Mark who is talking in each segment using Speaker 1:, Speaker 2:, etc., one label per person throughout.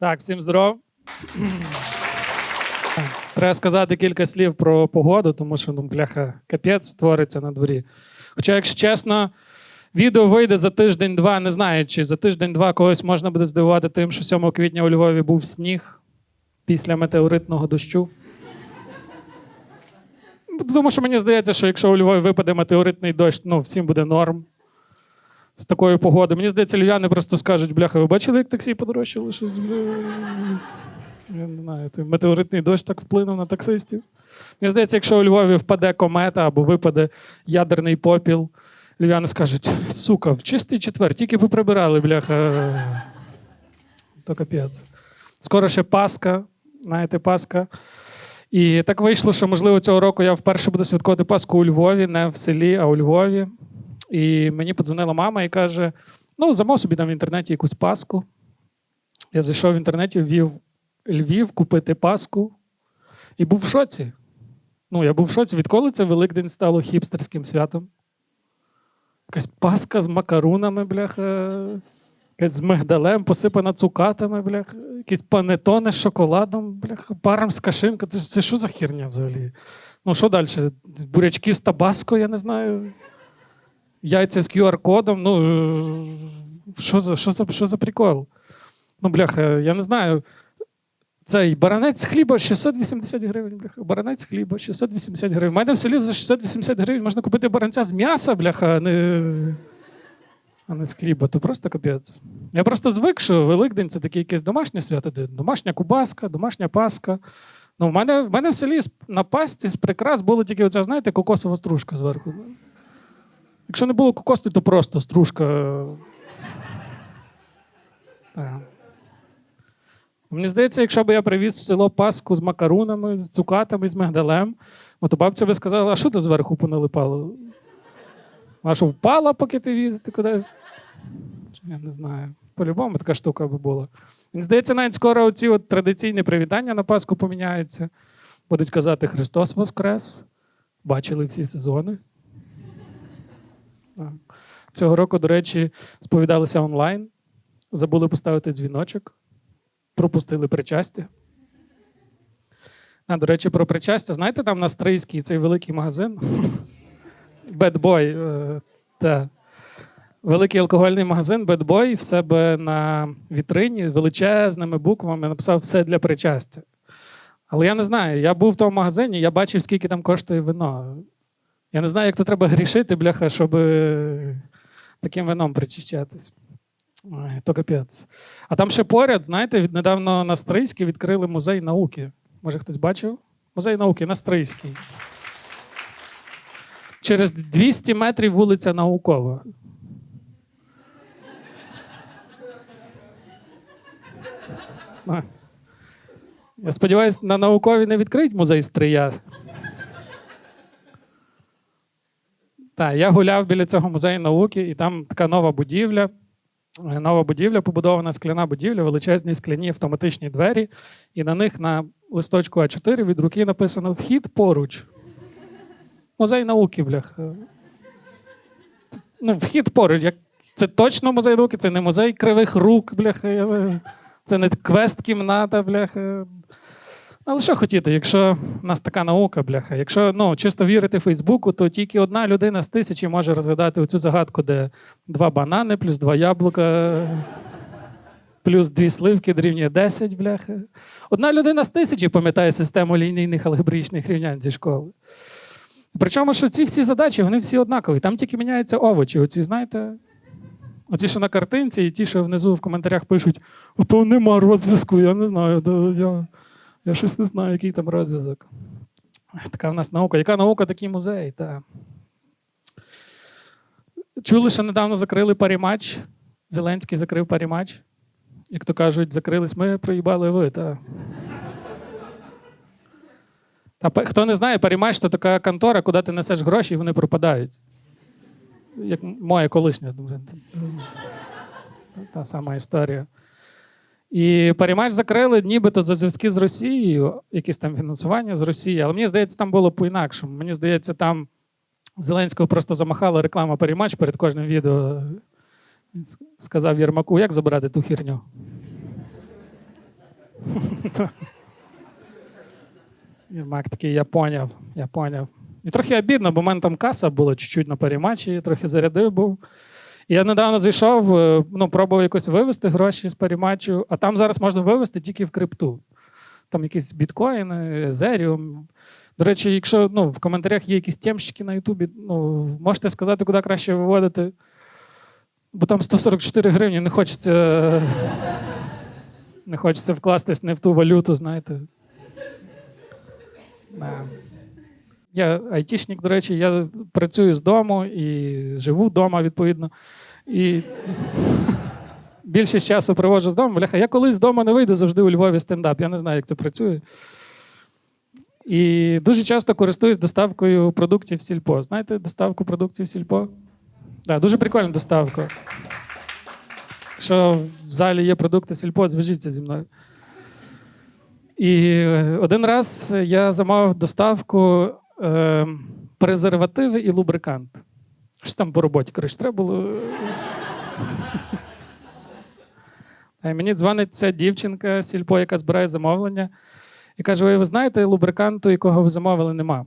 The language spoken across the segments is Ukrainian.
Speaker 1: Так, всім здоров. Треба сказати кілька слів про погоду, тому що ну, бляха, капець твориться на дворі. Хоча, якщо чесно, відео вийде за тиждень-два, не знаю, чи за тиждень-два когось можна буде здивувати тим, що 7 квітня у Львові був сніг після метеоритного дощу. Тому що мені здається, що якщо у Львові випаде метеоритний дощ, ну всім буде норм. З такою погодою. Мені здається, львів'яни просто скажуть, бляха, ви бачили, як таксі подорожчало? Щось, бля, Я не знаю, метеоритний дощ так вплинув на таксистів. Мені здається, якщо у Львові впаде комета або випаде ядерний попіл, львів'яни скажуть, сука, в чистий четвер, тільки поприбирали, бляха. То капець. Скоро ще Пасха, знаєте, Пасха. І так вийшло, що, можливо, цього року я вперше буду святкувати Пасху у Львові, не в селі, а у Львові. І мені подзвонила мама і каже: ну, замов собі там в інтернеті якусь паску. Я зайшов в інтернеті, ввів Львів купити паску і був в шоці. Ну, я був в шоці, відколи це Великдень стало хіпстерським святом. Якась паска з макарунами, бляха, якась з мигдалем, посипана цукатами, бляха, якісь панетони з шоколадом, бляха, пармська шинка. Це, це що за херня взагалі? Ну, що далі? Бурячки з табаско, я не знаю яйця з QR-кодом. Ну, що за, що, за, що за прикол? Ну, бляха, я не знаю. Цей баранець хліба 680 гривень, бляха. Баранець хліба 680 гривень. У мене в селі за 680 гривень можна купити баранця з м'яса, бляха, а не, а не з хліба. То просто капець. Я просто звик, що Великдень це таке якесь домашнє свято, де домашня кубаска, домашня паска. Ну, в мене, в мене в селі на пасті з прикрас було тільки оця, знаєте, кокосова стружка зверху. Якщо не було кокосу, то просто стружка. Так. Мені здається, якщо б я привіз в село Паску з макарунами, з цукатами, з мигдалем, то бабця би сказала, а що ти зверху поналипало? А що впала, поки ти віз, ти кудись? Я не знаю. По-любому така штука би була. Мені здається, навіть скоро оці от традиційні привітання на Пасху поміняються. Будуть казати Христос Воскрес. Бачили всі сезони. Цього року, до речі, сповідалися онлайн, забули поставити дзвіночок, пропустили причастя. А, до речі, про причастя. Знаєте, там на Стрийській цей великий магазин? Е, Та. Великий алкогольний магазин Boy в себе на вітрині величезними буквами написав все для причастя. Але я не знаю, я був в тому магазині, я бачив, скільки там коштує вино. Я не знаю, як то треба грішити, бляха, щоб е, таким вином причищатись. Ой, то капець. А там ще поряд, знаєте, недавно на Стрийській відкрили музей науки. Може, хтось бачив? Музей науки на Стрийській. Через 200 метрів вулиця Наукова. Я сподіваюся, на науковій не відкриють музей Стрия. Так, я гуляв біля цього музею науки, і там така нова будівля. Е, Нова будівля, побудована скляна будівля, величезні скляні автоматичні двері, і на них на листочку А4 від руки написано Вхід поруч. Музей науки, бляха. Ну, вхід поруч. Як... Це точно музей науки, це не музей кривих рук, бляха. Це не квест-кімната, бляха. Але що хотіти, якщо в нас така наука, бляха, якщо ну, чисто вірити Фейсбуку, то тільки одна людина з тисячі може розгадати оцю загадку, де два банани, плюс два яблука, плюс дві сливки дорівнює 10, бляха. Одна людина з тисячі пам'ятає систему лінійних алгебраїчних рівнянь зі школи. Причому, що ці всі задачі, вони всі однакові. Там тільки міняються овочі. Оці, знаєте, оці, що на картинці, і ті, що внизу в коментарях пишуть: то нема розв'язку, я не знаю. Я... Я щось не знаю, який там розв'язок. Така в нас наука. Яка наука, такий музей? Та. Чули, що недавно закрили парімач. Зеленський закрив парімач. Як то кажуть, закрились ми, проїбали ви. Та. Та, хто не знає, парімач це така контора, куди ти несеш гроші, і вони пропадають. Як моя колишня. Та сама історія. І Парімач закрили нібито за зв'язки з Росією, якісь там фінансування з Росії. Але мені здається, там було по-інакшому. Мені здається, там Зеленського просто замахала реклама Парімач перед кожним відео. Він сказав Єрмаку, як забрати ту херню. Єрмак такий, я поняв, я поняв. І трохи обідно, бо в мене там каса була чуть-чуть на паріматчі, трохи зарядив був. Я недавно зайшов, е, ну, пробував якось вивести гроші з паріматчу, а там зараз можна вивести тільки в крипту. Там якісь біткоїни, Езеріум. До речі, якщо ну, в коментарях є якісь темщики на Ютубі, ну, можете сказати, куди краще виводити. Бо там 144 гривні, не хочеться, не хочеться вкластись не в ту валюту, знаєте. Да. Я айтішник, до речі, я працюю з дому і живу вдома, відповідно. І більшість часу проводжу з дому. Бляха, я колись з дому не вийду завжди у Львові стендап. Я не знаю, як це працює. І дуже часто користуюсь доставкою продуктів сільпо. Знаєте доставку продуктів сільпо? Да, дуже прикольна доставка. Якщо в залі є продукти сільпо, зв'яжіться зі мною. І один раз я замовив доставку е, презервативи і лубрикант. Щось там по роботі, коротше, треба було. Мені дзвонить ця дівчинка сільпо, яка збирає замовлення, і каже: ви, ви знаєте, лубриканту, якого ви замовили, нема.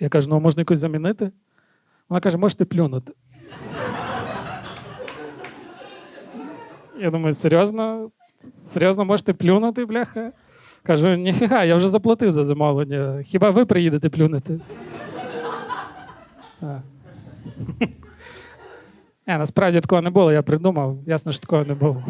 Speaker 1: Я кажу, ну можна якось замінити? Вона каже, можете плюнути. Я думаю, серйозно? Серйозно можете плюнути, бляха? Кажу, ніфіга, я вже заплатив за замовлення. Хіба ви приїдете плюнути? А. Е, насправді такого не було, я придумав. Ясно, що такого не було.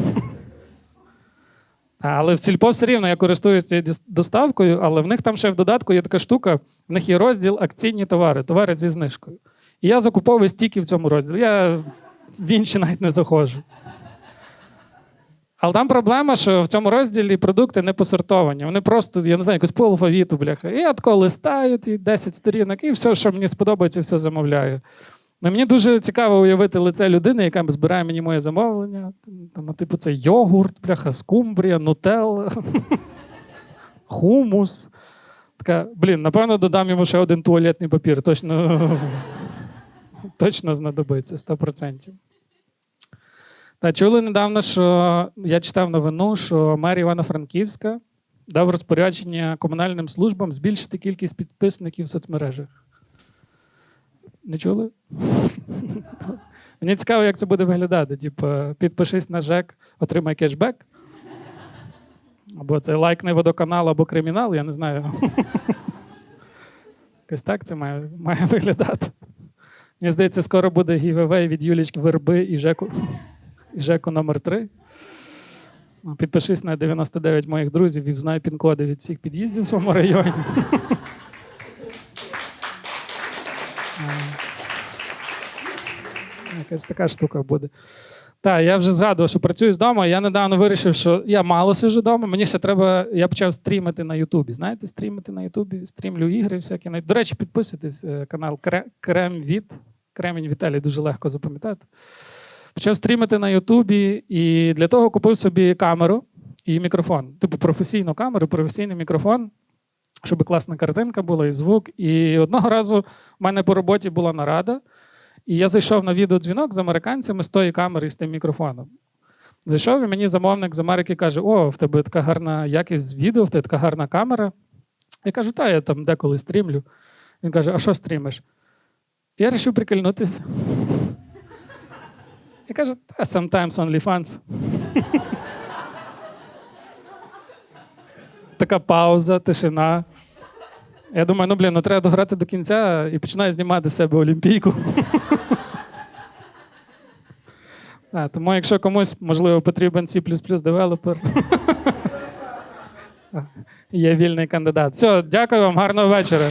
Speaker 1: Але в сільпо все рівно я користуюся доставкою, але в них там ще в додатку є така штука, в них є розділ акційні товари, товари зі знижкою. І я закуповую стільки в цьому розділі. Я в інші навіть не заходжу. Але там проблема, що в цьому розділі продукти не посортовані. Вони просто, я не знаю, якось по алфавіту, бляха. І я тако листаю, і 10 сторінок, і все, що мені сподобається, все замовляю. Ну, мені дуже цікаво уявити лице людини, яка збирає мені моє замовлення. Там, типу, це йогурт, бляха, скумбрія, нутелла, хумус. Така, блін, напевно, додам йому ще один туалетний папір. Точно, точно знадобиться 100%. Та чули недавно, що я читав новину, що мер Івано-Франківська дав розпорядження комунальним службам збільшити кількість підписників в соцмережах. Не чули? Мені цікаво, як це буде виглядати. Типу, підпишись на ЖЕК, отримай кешбек. Або це лайкни водоканал, або кримінал, я не знаю. Якось так це має, має виглядати. Мені здається, скоро буде гівевей від Юлічки Верби і Жеку, Жеку номер 3 Підпишись на 99 моїх друзів і взнай пін-коди від всіх під'їздів в своєму районі. Якась така штука буде. Так, я вже згадував, що працюю з дому. Я недавно вирішив, що я мало сиджу вдома. Мені ще треба. Я почав стрімити на Ютубі. Знаєте, стрімити на Ютубі, стрімлю ігри всякі. До речі, підписуйтесь е, канал Кре- Крем від. Кремінь Віталій дуже легко запам'ятати. Почав стрімити на Ютубі і для того купив собі камеру і мікрофон. Типу професійну камеру, професійний мікрофон, щоб класна картинка була і звук. І одного разу в мене по роботі була нарада. І я зайшов на відеодзвінок з американцями з тої камери і з тим мікрофоном. Зайшов і мені замовник з Америки каже: О, в тебе така гарна якість відео, в тебе така гарна камера. Я кажу, та я там деколи стрімлю. Він каже, а що стрімиш? Я вирішив прикольнутися. Я кажу, та sometimes OnlyFans. Така пауза, тишина. Я думаю, ну блін, ну треба дограти до кінця і починаю знімати з себе Олімпійку. А, тому, якщо комусь, можливо, потрібен C девелопер, є вільний кандидат. Все, дякую вам, гарного вечора.